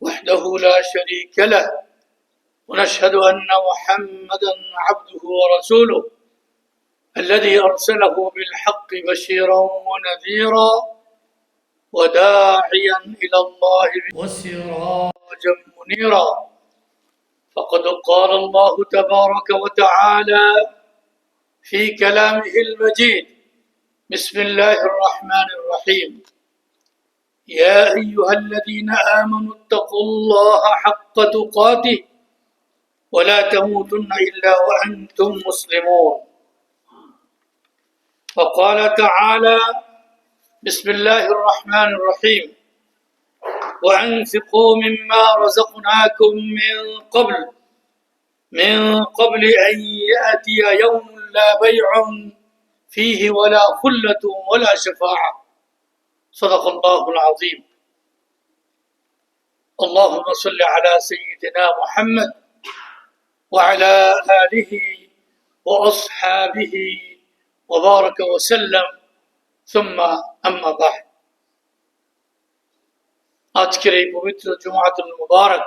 وحده لا شريك له. ونشهد أن محمدا عبده ورسوله الذي أرسله بالحق بشيرا ونذيرا وداعيا إلى الله وسراجا منيرا. فقد قال الله تبارك وتعالى في كلامه المجيد بسم الله الرحمن الرحيم. يا أيها الذين آمنوا اتقوا الله حق تقاته ولا تموتن إلا وأنتم مسلمون. وقال تعالى بسم الله الرحمن الرحيم. وأنفقوا مما رزقناكم من قبل من قبل أن يأتي يوم لا بيع فيه ولا خلة ولا شفاعة. صدق الله العظيم اللهم صل على سيدنا محمد وعلى آله وأصحابه وبارك وسلم ثم أما بعد আজকের এই পবিত্র জুমাতুল মুবারক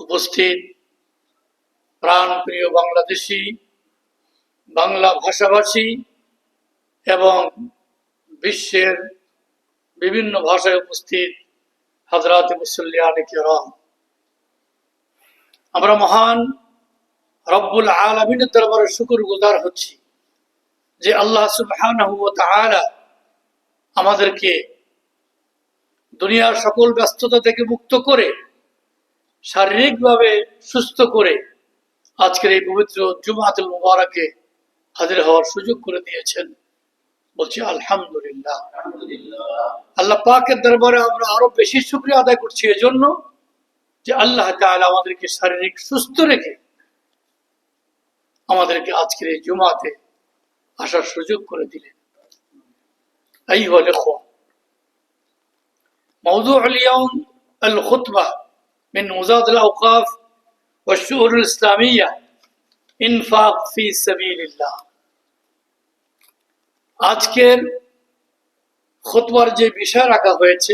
উপস্থিত প্রাণ প্রিয় বাংলাদেশি বাংলা ভাষাভাষী এবং বিশ্বের বিভিন্ন ভাষায় উপস্থিত হাজরাত আমরা মহান রব্বুল আলমিনের দরবারে শুকুর গুজার হচ্ছি যে আল্লাহ তাআলা আমাদেরকে দুনিয়ার সকল ব্যস্ততা থেকে মুক্ত করে, শারীরিকভাবে সুস্থ করে আজকের এই পবিত্র জুমাতুল মুবারকে হাজির হওয়ার সুযোগ করে দিয়েছেন। বলছি আলহামদুলিল্লাহ আল্লাহ পাকের দরবারে আমরা আরো বেশি শুক্রিয়া আদায় করছি এজন্য যে আল্লাহ তাআলা আমাদেরকে শারীরিক সুস্থ রেখে আমাদেরকে আজকের এই জুমাতে আসার সুযোগ করে দিলেন أيها الإخوة موضوع اليوم الخطبة من وزارة الأوقاف والشؤون الإسلامية إنفاق في سبيل الله আজকের খুতবার যে বিষয় রাখা হয়েছে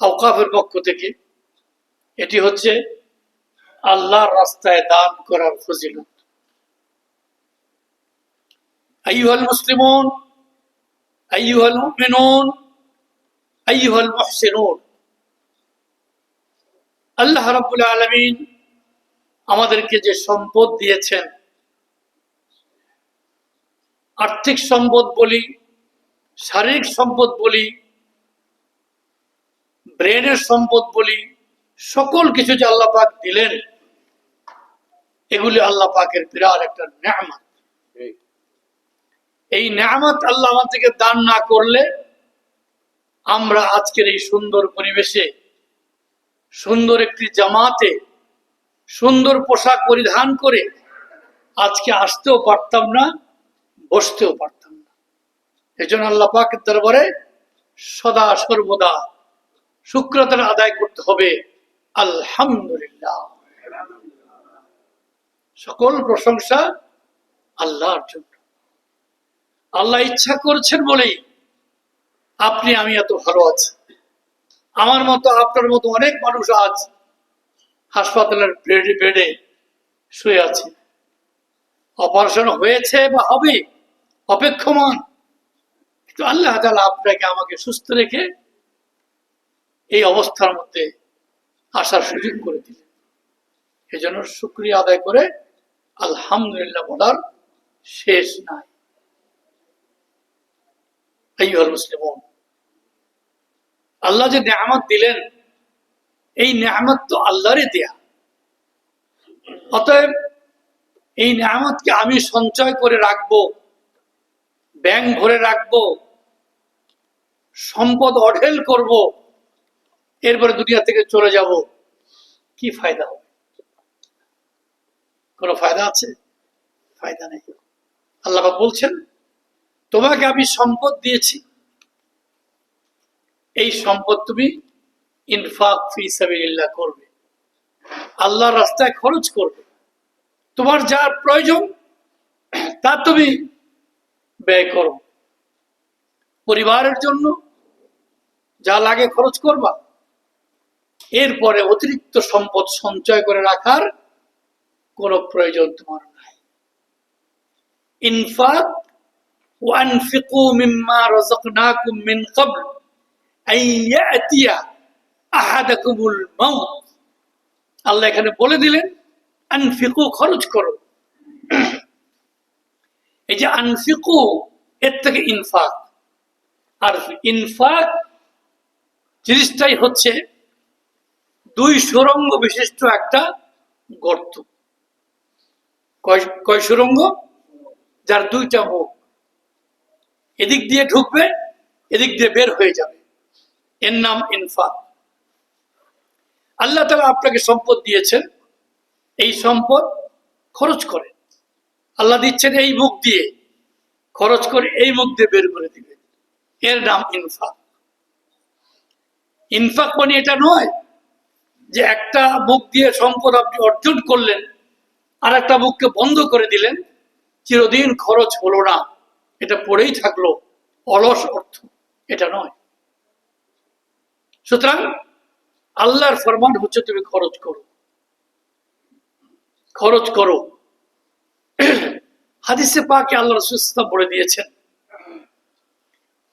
আওকাফের পক্ষ থেকে, এটি হচ্ছে আল্লাহর রাস্তায় দান করার ফজিলত। আইয়ুহাল মুসলিমুন, আইয়ুহাল মুমিনুন, আইয়ুহাল মুহসিনুন। আল্লাহ রাব্বুল আলামিন আমাদেরকে যে সম্পদ দিয়েছেন আর্থিক সম্পদ বলি শারীরিক সম্পদ বলি ব্রেনের সম্পদ বলি সকল কিছু যে আল্লাহ পাক দিলেন এগুলি আল্লাহ পাকের বিরাট একটা নেয়ামত। এই। নেয়ামত আল্লাহ আমাদেরকে দান না করলে আমরা আজকের এই সুন্দর পরিবেশে সুন্দর একটি জামাতে সুন্দর পোশাক পরিধান করে আজকে আসতেও পারতাম না। বসতেও পারতাম না। এই জন্য আল্লাহ পাকের দরবারে সদা সর্বদা শুক্রতার আদায় করতে হবে। আলহামদুলিল্লাহ। সকল প্রশংসা আল্লাহর জন্য। আল্লাহ ইচ্ছা করছেন বলেই আপনি, আমি এত ভালো আছি। আমার মতো, আপনার মতো অনেক মানুষ আজ হাসপাতালের বেডে বেডে শুয়ে আছে। অপারেশন হয়েছে বা হবে অপেক্ষমান। কিন্তু আল্লাহ তালা আপনাকে আমাকে সুস্থ রেখে এই অবস্থার মধ্যে আসার সুযোগ করে দিলেন। এই জন্য শুক্রিয়া আদায় করে আলহামদুলিল্লাহ বলার শেষ নাই। মুসলিম আল্লাহ যে নেয়ামত দিলেন, এই নেয়ামত তো আল্লাহরই দেয়া। অতএব এই নেয়ামতকে আমি সঞ্চয় করে রাখব। ব্যাংক ভরে রাখব, সম্পদ অঢেল করব, এরপরে দুনিয়া থেকে চলে যাব, কি ফায়দা হবে? কোনো ফায়দা আছে? ফায়দা নেই। আল্লাহ বলছেন, তোমাকে আমি সম্পদ দিয়েছি, এই সম্পদ তুমি ইনফাক ফি সাবিলিল্লাহ করবে। আল্লাহর রাস্তায় খরচ করবে। তোমার যা প্রয়োজন, তা তুমি ব্যয় করো পরিবারের জন্য যা লাগে খরচ করবা এরপরে অতিরিক্ত সম্পদ সঞ্চয় করে রাখার কোনো প্রয়োজন তোমার নাই ইনফাক وأنفقوا مما رزقناكم من قبل أن يأتي أحدكم الموت আল্লাহ এখানে বলে দিলেন আনফিকু খরচ করো এই যে আনফিকু, এর থেকে ইনফাক। আর ইনফাক জিনিসটাই হচ্ছে দুই সুরঙ্গ বিশিষ্ট একটা গর্ত। কয় সুরঙ্গ? যার দুইটা মুখ। এদিক দিয়ে ঢুকবে, এদিক দিয়ে বের হয়ে যাবে। এর নাম ইনফাক। আল্লাহ তালা আপনাকে সম্পদ দিয়েছেন। এই সম্পদ খরচ করে আল্লাহ দিচ্ছেন এই মুখ দিয়ে। খরচ করে এই মুখ দিয়ে বের করে দিবে। এর নাম ইনফাক। ইনফাক মানে এটা নয় যে একটা মুখ দিয়ে সম্পদ আপনি অর্জন করলেন আর একটা মুখকে বন্ধ করে দিলেন, চিরদিন খরচ হলো না। এটা পড়েই থাকল, অলস অর্থ, এটা নয়। সুতরাং আল্লাহর ফরমান হচ্ছে তুমি খরচ করো। খরচ করো। হাদিসে পাকে আল্লাহ রসুস্তা বলে দিয়েছেন,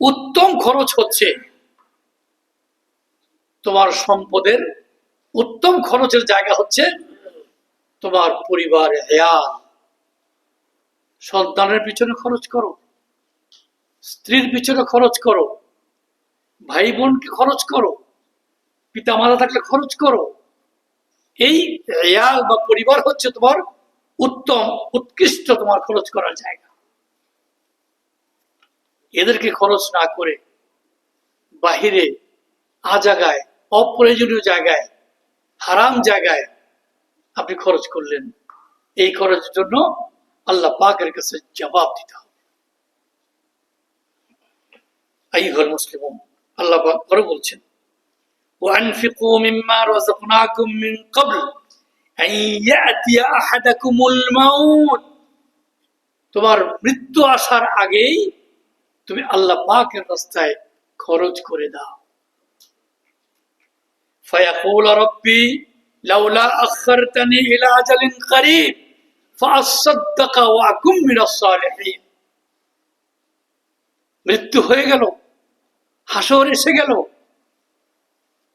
উত্তম খরচ হচ্ছে তোমার সম্পদের, উত্তম খরচের জায়গা হচ্ছে তোমার পরিবার হেয়া সন্তানের পিছনে খরচ করো, স্ত্রীর পিছনে খরচ করো ভাই বোনকে খরচ করো পিতা মাতা থাকলে খরচ করো। এই রেয়াল বা পরিবার হচ্ছে তোমার উত্তম উৎকৃষ্ট তোমার খরচ করার জায়গা এদেরকে খরচ না করে বাহিরে আ জায়গায় অপ্রয়োজনীয় জায়গায় হারাম জায়গায় আপনি খরচ করলেন এই খরচের জন্য আল্লাহ পাকের কাছে জবাব দিতে হবে আইহল মুসলিম আল্লাহ পাক আরো বলছেন وأنفقوا مما رزقناكم من قبل তোমার মৃত্যু আসার আগেই তুমি আল্লাহ পাকের রাস্তায় খরচ করে দাও। রব্বি ওয়া মৃত্যু হয়ে গেল, হাসর এসে গেল,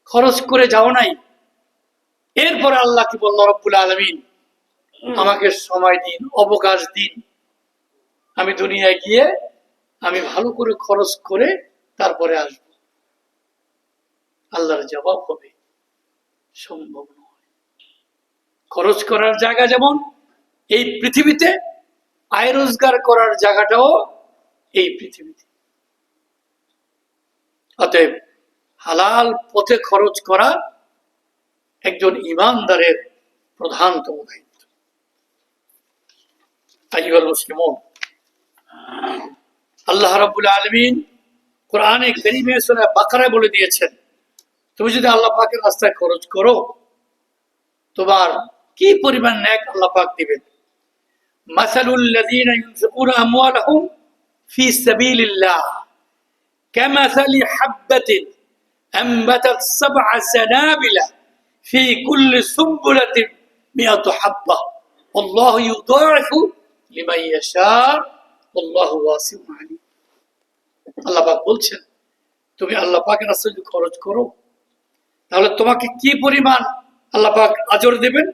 খরচ করে যাও নাই। এরপরে আল্লাহ কি বলল রব্বুল আলমিন আমাকে সময় দিন অবকাশ দিন। আমি দুনিয়ায় গিয়ে আমি ভালো করে খরচ করে তারপরে আসব। আল্লাহর জবাব হবে সম্ভব নয়। খরচ করার জায়গা যেমন এই পৃথিবীতে আয় রোজগার করার জায়গাটাও এই পৃথিবীতে। অতএব হালাল পথে খরচ করা একজন ইমানদারের প্রধানতম দায়িত্ব। তাইবাল মুসলিম আল্লাহ রাবুল আলমিন কোরআনে কেরিমে সোনা বাকারায় বলে দিয়েছেন, তুমি যদি আল্লাহ পাকের রাস্তায় খরচ করো, তোমার কি পরিমাণ ন্যাক আল্লাহ পাক দিবেন? মাসালুল লাযীনা ইউনফিকুনা আমওয়ালাহুম ফি সাবিলিল্লাহ, কামাসালি হাববাতিন আমবাতাত সাবআ في كل سنبلة مئة حبة والله يضاعف لمن يشاء والله واسع عليم আল্লাহ পাক বলছেন তুমি আল্লাহ পাকের রাস্তায় যদি খরচ করো তাহলে তোমাকে কি পরিমাণ আল্লাহ পাক আজর দেবেন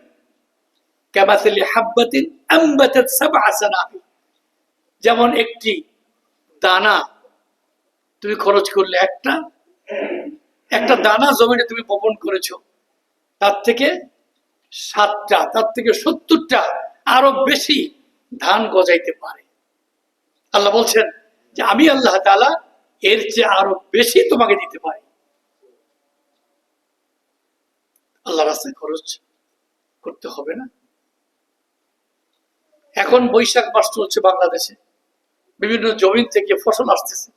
কামাসালি হাব্বাতিন আম্বাতাত সাবআ সানাবিল যেমন একটি দানা তুমি খরচ করলে একটা একটা দানা জমিনে তুমি বপন করেছো তার থেকে সাতটা, তার থেকে সত্তরটা আরও বেশি ধান গজাইতে পারে। আল্লাহ বলছেন যে আমি আল্লাহ তালা এর চেয়ে আরও বেশি তোমাকে দিতে পারি। আল্লাহ রাস্তায় খরচ করতে হবে না। এখন বৈশাখ মাস চলছে বাংলাদেশে। বিভিন্ন জমিন থেকে ফসল আসতেছে।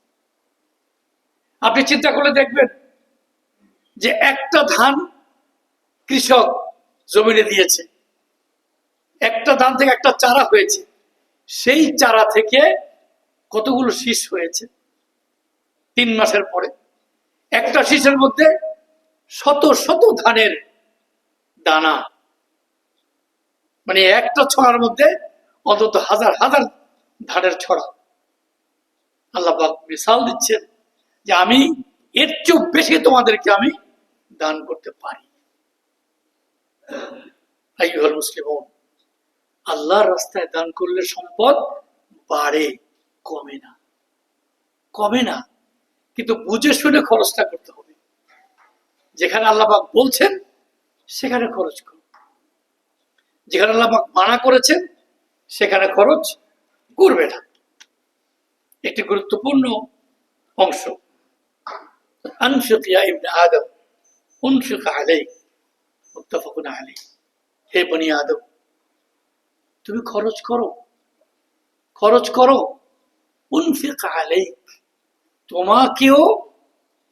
আপনি চিন্তা করে দেখবেন যে একটা ধান কৃষক জমিনে দিয়েছে। একটা ধান থেকে একটা চারা হয়েছে। সেই চারা থেকে কতগুলো শীষ হয়েছে? তিন মাসের পরে একটা শীষের মধ্যে শত শত ধানের দানা। মানে একটা ছড়ার মধ্যে অন্তত হাজার হাজার ধানের ছড়া। আল্লাহ মিসাল দিচ্ছেন যে আমি এর চেয়েও বেশি তোমাদেরকে আমি দান করতে পারি। আইহল মুসলিমন, আল্লাহর রাস্তায় দান করলে সম্পদ বাড়ে, কমে না। কমে না, কিন্তু বুঝে শুনে খরচটা করতে হবে। যেখানে আল্লাহবাক বলছেন, সেখানে খরচ কর। যেখানে আল্লাহবাক মানা করেছেন, সেখানে খরচ করবে না। একটি গুরুত্বপূর্ণ অংশ। আনসুকিয়া ইবনে আদম উনসুকা আলাই আলী হে বনি আদব তুমি খরচ করো। খরচ করো। উনফিক তোমাকেও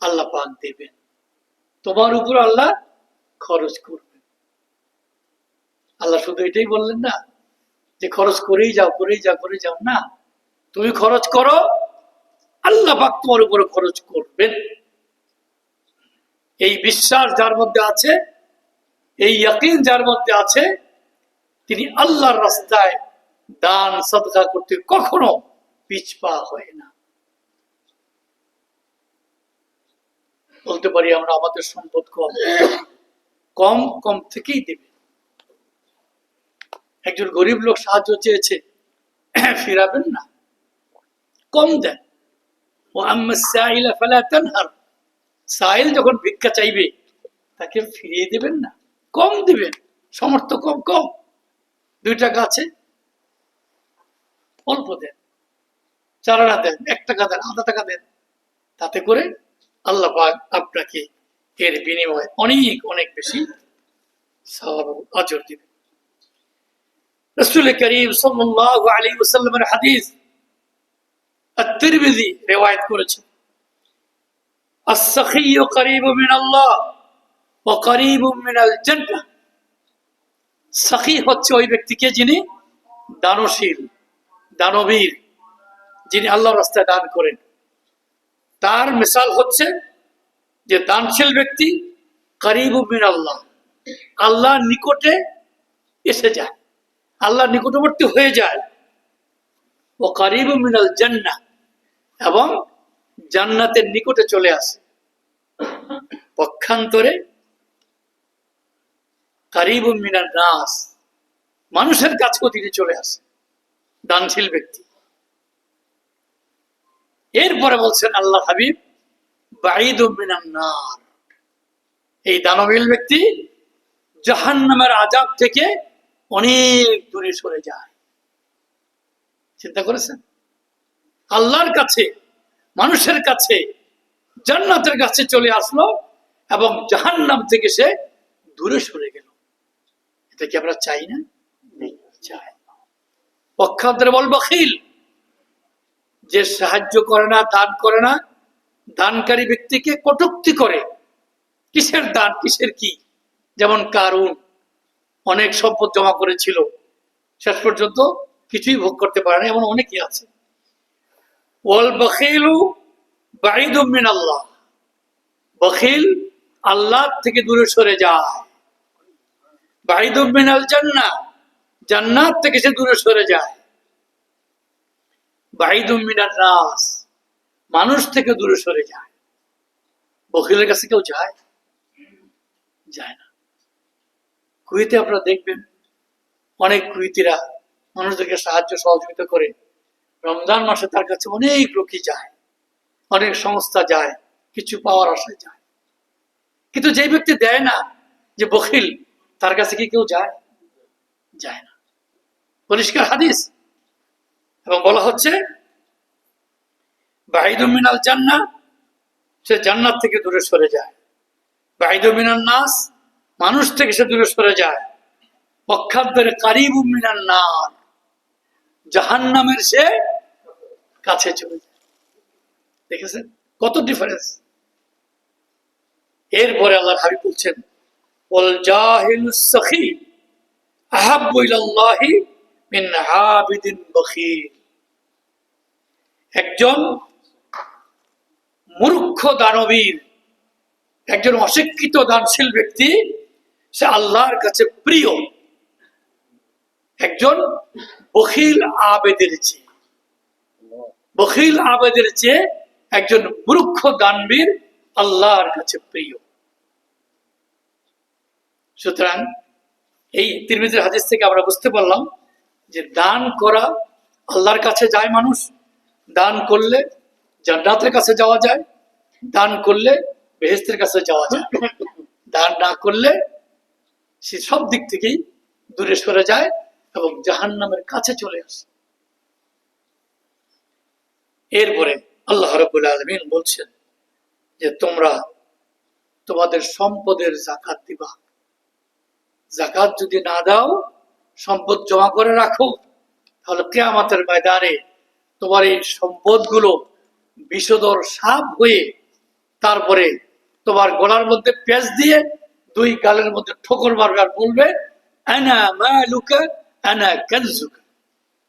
আল্লাহ পাক দেবেন। তোমার উপর আল্লাহ খরচ করবেন আল্লাহ শুধু এটাই বললেন না, যে খরচ করেই যাও করেই যাও করে যাও না। তুমি খরচ করো, আল্লাহ পাক তোমার উপরে খরচ করবেন। এই বিশ্বাস যার মধ্যে আছে এই ইয়াকিন যার মধ্যে আছে, তিনি আল্লাহর রাস্তায় দান, সদকা করতে কখনো পিছপা হয় না। বলতে পারি আমরা আমাদের সম্পদ কম। কম কম থেকেই দেবে। একজন গরিব লোক সাহায্য চেয়েছে, ফিরাবেন না। কম দেন। ও সাইল যখন ভিক্ষা চাইবে, তাকে ফিরিয়ে দেবেন না। কম দিবেন সমর্থ কম কম। দুই টাকা আছে। অল্প দেন। চারানা দেন, এক টাকা দেন, আধা টাকা দেন। তাতে করে আল্লাহ আপনাকে এর বিনিময় অনেক অনেক বেশি আচর দিবে করেছে আল্লাহ ও মিনাল জান্নাহ। সাখী হচ্ছে ওই ব্যক্তিকে যিনি দানশীল, দানবীর, যিনি আল্লাহ রাস্তায় দান করেন। তার মিশাল হচ্ছে যে দানশীল ব্যক্তি করিবু মিন আল্লাহ আল্লাহ নিকটে এসে যায়। আল্লাহ নিকটবর্তী হয়ে যায়। ও করিবু মিনাল জান্না এবং জান্নাতের নিকটে চলে আসে। পক্ষান্তরে মিনার নাস। মানুষের কাছেও তিনি চলে আসে। দানশীল ব্যক্তি। এরপরে বলছেন আল্লাহ হাবিব বাঈদ মিনান নার। এই দানবীল ব্যক্তি জাহান্নামের আজাব থেকে অনেক দূরে সরে যায়। চিন্তা করেছেন? আল্লাহর কাছে, মানুষের কাছে, জান্নাতের কাছে চলে আসলো এবং জাহান্নাম থেকে সে দূরে সরে গেল। এটা কি আমরা চাই না? পক্ষান্তরে বল বখিল যে সাহায্য করে না, দান করে না, দানকারী ব্যক্তিকে কটুক্তি করে, কিসের দান, কিসের কি? যেমন কারুন, অনেক সম্পদ জমা করেছিল, শেষ পর্যন্ত কিছুই ভোগ করতে পারে না, এমন অনেকেই আছে। বখিল আল্লাহ থেকে দূরে সরে যায়। বাঈদুম মিনাল জান্নাত থেকে সে দূরে সরে যায়। বাঈদুম মিনার নাস। মানুষ থেকে দূরে সরে যায়। বখিলের কাছে কেউ যায়? যায় না। কুয়েতে আপনারা দেখবেন, অনেক কুইতিরা মানুষদেরকে সাহায্য সহযোগিতা করে রমজান মাসে তার কাছে অনেক লোকই যায়। অনেক সংস্থা যায়, কিছু পাওয়ার আশায় যায়। কিন্তু যে ব্যক্তি দেয় না যে বখিল তার কাছে কি কেউ যায়? যায় না। পরিষ্কার হাদিস? এবং বলা হচ্ছে বাহিদুম মিনাল জান্না সে জান্নাত থেকে দূরে সরে যায়। বাহিদুম মিনাল নাস মানুষ থেকে সে দূরে সরে যায়। পক্ষান্তরে কারিব মিনার নার জাহান নামের সে কাছে চলে যায়। দেখেছেন? কত ডিফারেন্স এরপরে আল্লাহ হাবিব বলছেন একজন মূর্খ দানবীর, একজন অশিক্ষিত দানশীল ব্যক্তি, সে আল্লাহর কাছে প্রিয়। একজন বখিল আবেদের চেয়ে। বখিল আবেদের চেয়ে একজন মূর্খ দানবীর আল্লাহর কাছে প্রিয়। সুতরাং এই তিরমিজের হাদিস থেকে আমরা বুঝতে পারলাম যে দান করা আল্লাহর কাছে যায় মানুষ, দান করলে জান্নাতের কাছে যাওয়া যায়, দান করলে বেহেস্তের কাছে যাওয়া যায়। দান না করলে সে সব দিক থেকেই দূরে সরে যায় এবং জাহান নামের কাছে চলে আসে। এরপরে আল্লাহ রবুল আলমিন বলছেন যে তোমরা তোমাদের সম্পদের জাকাত দিবা। জাকাত যদি না দাও, সম্পদ জমা করে রাখো। তাহলে কেয়ামাতের ময়দানে তোমার এই সম্পদগুলো বিষধর সাপ হয়ে তারপরে তোমার গলার মধ্যে পেঁচ দিয়ে দুই গালের মধ্যে ঠোকর মারবে বলবে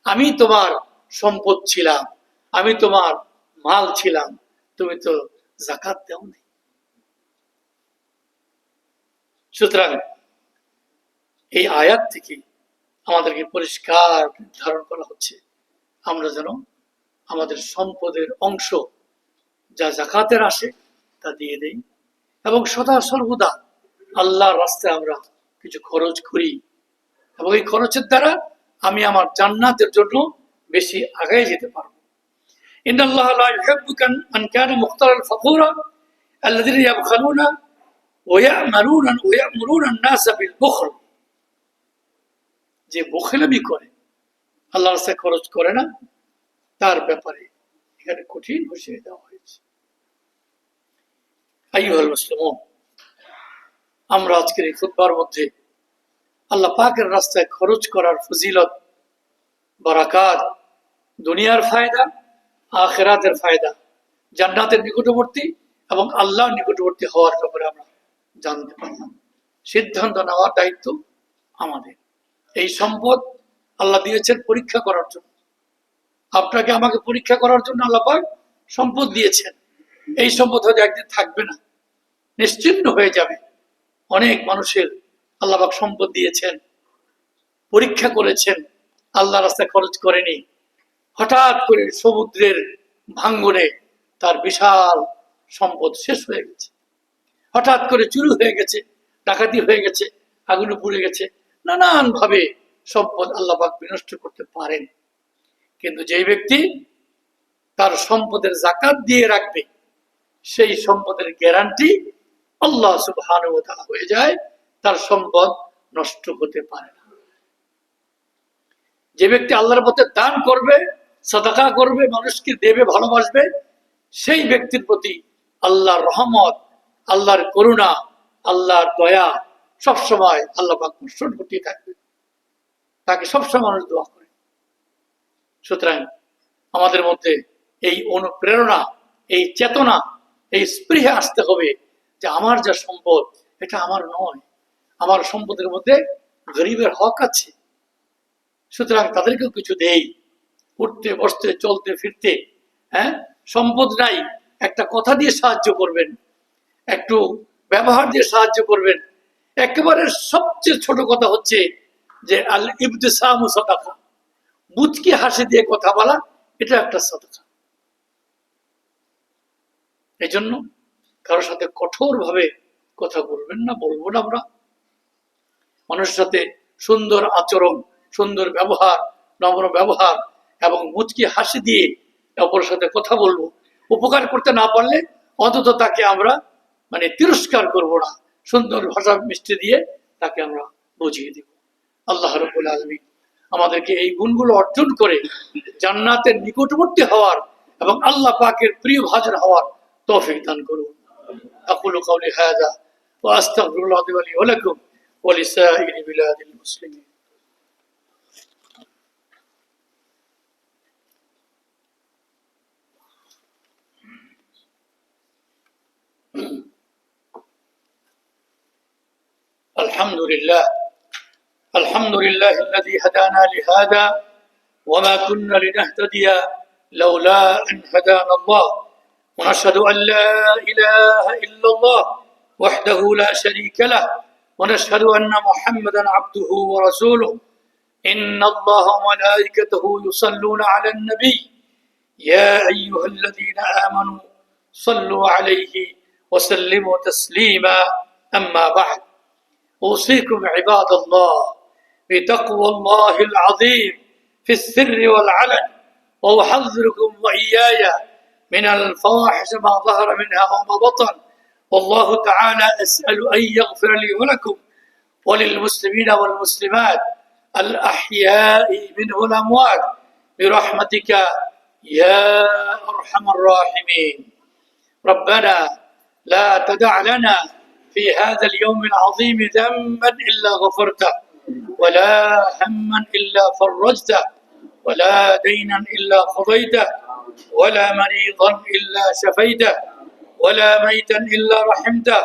আমি তোমার সম্পদ ছিলাম, আমি তোমার মাল ছিলাম, তুমি তো জাকাত দেওনি। সুতরাং এই আয়াত থেকে আমাদেরকে পরিষ্কার ধারণ করা হচ্ছে। আমরা যেন আমাদের সম্পদের অংশ যা জাকাতের আসে তা দিয়ে দেই এবং সদা সর্বদা আল্লাহর রাস্তায় আমরা কিছু খরচ করি এবং এই খরচের দ্বারা আমি আমার জান্নাতের জন্য বেশি আগায় যেতে পারব। ইন্নাল্লাহ লা ওয়া ওয়া আন-নাস যে বখেলামি করে আল্লাহ রাস্তায় খরচ করে না, তার ব্যাপারে এখানে কঠিন হুঁশিয়ারি দেওয়া হয়েছে। আমরা আজকের এই খুতবার মধ্যে আল্লাহ পাকের রাস্তায় খরচ করার ফজিলত, বারাকাত, দুনিয়ার ফায়দা, আখেরাতের ফায়দা, জান্নাতের নিকটবর্তী এবং আল্লাহর নিকটবর্তী হওয়ার ব্যাপারে আমরা জানতে পারলাম। সিদ্ধান্ত নেওয়ার দায়িত্ব আমাদের। এই সম্পদ আল্লাহ দিয়েছেন পরীক্ষা করার জন্য। আপনাকে আমাকে পরীক্ষা করার জন্য আল্লাপাক সম্পদ দিয়েছেন। এই সম্পদ হয়তো একদিন থাকবে না। নিশ্চিন্ন হয়ে যাবে। অনেক মানুষের আল্লাপাক সম্পদ দিয়েছেন, পরীক্ষা করেছেন, আল্লাহ রাস্তায় খরচ করেনি। হঠাৎ করে সমুদ্রের ভাঙ্গনে তার বিশাল সম্পদ শেষ হয়ে গেছে। হঠাৎ করে চুরি হয়ে গেছে, ডাকাতি হয়ে গেছে, আগুনে পুড়ে গেছে। নানান ভাবে সম্পদ আল্লাহ পাক বিনষ্ট করতে পারেন। কিন্তু যেই ব্যক্তি তার সম্পদের জাকাত দিয়ে রাখবে, সেই সম্পদের গ্যারান্টি আল্লাহ সুবহান হয়ে যায়, তার সম্পদ নষ্ট হতে পারে না। যে ব্যক্তি আল্লাহর পথে দান করবে, সদাকা করবে, মানুষকে দেবে, ভালোবাসবে, সেই ব্যক্তির প্রতি আল্লাহর রহমত, আল্লাহর করুণা, আল্লাহর দয়া সবসময় আল্লাহ পাক বর্ষণ ঘটিয়ে থাকবে। তাকে সবসময় মানুষ দোয়া করে। সুতরাং আমাদের মধ্যে এই অনুপ্রেরণা, এই চেতনা, এই স্পৃহে আসতে হবে যে আমার যা সম্পদ, এটা আমার নয়। আমার সম্পদের মধ্যে গরিবের হক আছে। সুতরাং তাদেরকেও কিছু দেই। উঠতে, বসতে, চলতে, ফিরতে হ্যাঁ? সম্পদ নাই। একটা কথা দিয়ে সাহায্য করবেন। একটু ব্যবহার দিয়ে সাহায্য করবেন। একেবারে সবচেয়ে ছোট কথা হচ্ছে যে, আল ইবতেসাম সদাকা। বুঝকে হাসি দিয়ে কথা বলা, এটা একটা সদাকা। এই জন্য কারোর সাথে কঠোর ভাবে কথা বলবেন না, বলব না আমরা। মানুষের সাথে সুন্দর আচরণ, সুন্দর ব্যবহার, নম্র ব্যবহার এবং মুচকি হাসি দিয়ে অপরের সাথে কথা বলব, উপকার করতে না পারলে অন্তত তাকে আমরা মানে তিরস্কার করব না। সুন্দর ভাষা মিষ্টি দিয়ে তাকে আমরা বুঝিয়ে দিব আল্লাহ রবুল আলমী আমাদেরকে এই গুণগুলো অর্জন করে জান্নাতের নিকটবর্তী হওয়ার এবং আল্লাহ পাকের প্রিয় ভাজন হওয়ার তৌফিক দান করুন أقول قولي هذا وأستغفر الله لي ولكم ولسائر بلاد المسلمين الحمد لله. الحمد لله الذي هدانا لهذا وما كنا لنهتدي لولا أن هدانا الله. ونشهد أن لا إله إلا الله وحده لا شريك له. ونشهد أن محمدا عبده ورسوله. إن الله وملائكته يصلون على النبي. يا أيها الذين آمنوا صلوا عليه وسلموا تسليما. أما بعد. أوصيكم عباد الله بتقوى الله العظيم في السر والعلن وأحذركم وإياي من الفواحش ما ظهر منها وما بطن. والله تعالى أسأل أن يغفر لي ولكم وللمسلمين والمسلمات الأحياء منه الأموات برحمتك يا أرحم الراحمين. ربنا لا تدع لنا في هذا اليوم العظيم ذنبا إلا غفرته ولا هما إلا فرجته ولا دينا إلا قضيته ولا مريضا إلا شفيته ولا ميتا إلا رحمته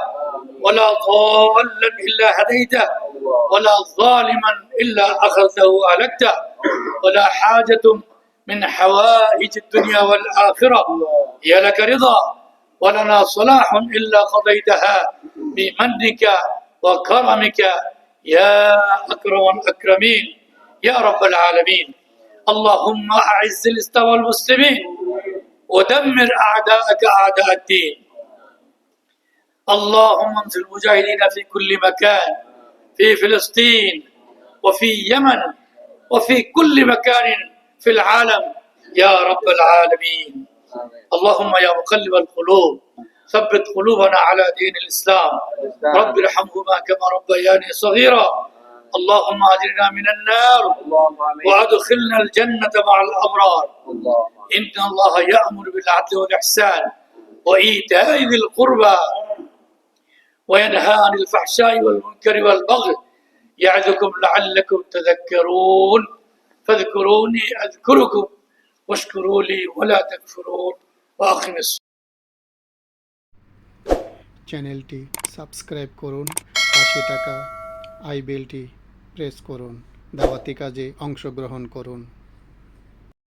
ولا ضالا إلا هديته ولا ظالما إلا أخذته وأهلكته ولا حاجة من حوائج الدنيا والآخرة هي لك رضا. ولنا صلاح إلا قضيتها بمنك وكرمك. يا أكرم الأكرمين يا رب العالمين. اللهم أعز الإسلام والمسلمين ودمر أعداءك أعداء الدين. اللهم انصر المجاهدين في كل مكان في فلسطين وفي يمن وفي كل مكان في العالم. يا رب العالمين. اللهم يا مقلب القلوب ثبت قلوبنا على دين الإسلام. رب ارحمهما كما ربياني صغيرا. اللهم أجرنا من النار وأدخلنا الجنة مع الأبرار. إن الله يأمر بالعدل والإحسان وإيتاء ذي القربى وينهى عن الفحشاء والمنكر والبغي يعظكم لعلكم تذكرون. فاذكروني أذكركم واشكروا لي ولا تكفرون. চ্যানেলটি সাবস্ক্রাইব করুন পাশে টাকা আই বেলটি প্রেস করুন দাওয়াতি কাজে অংশগ্রহণ করুন।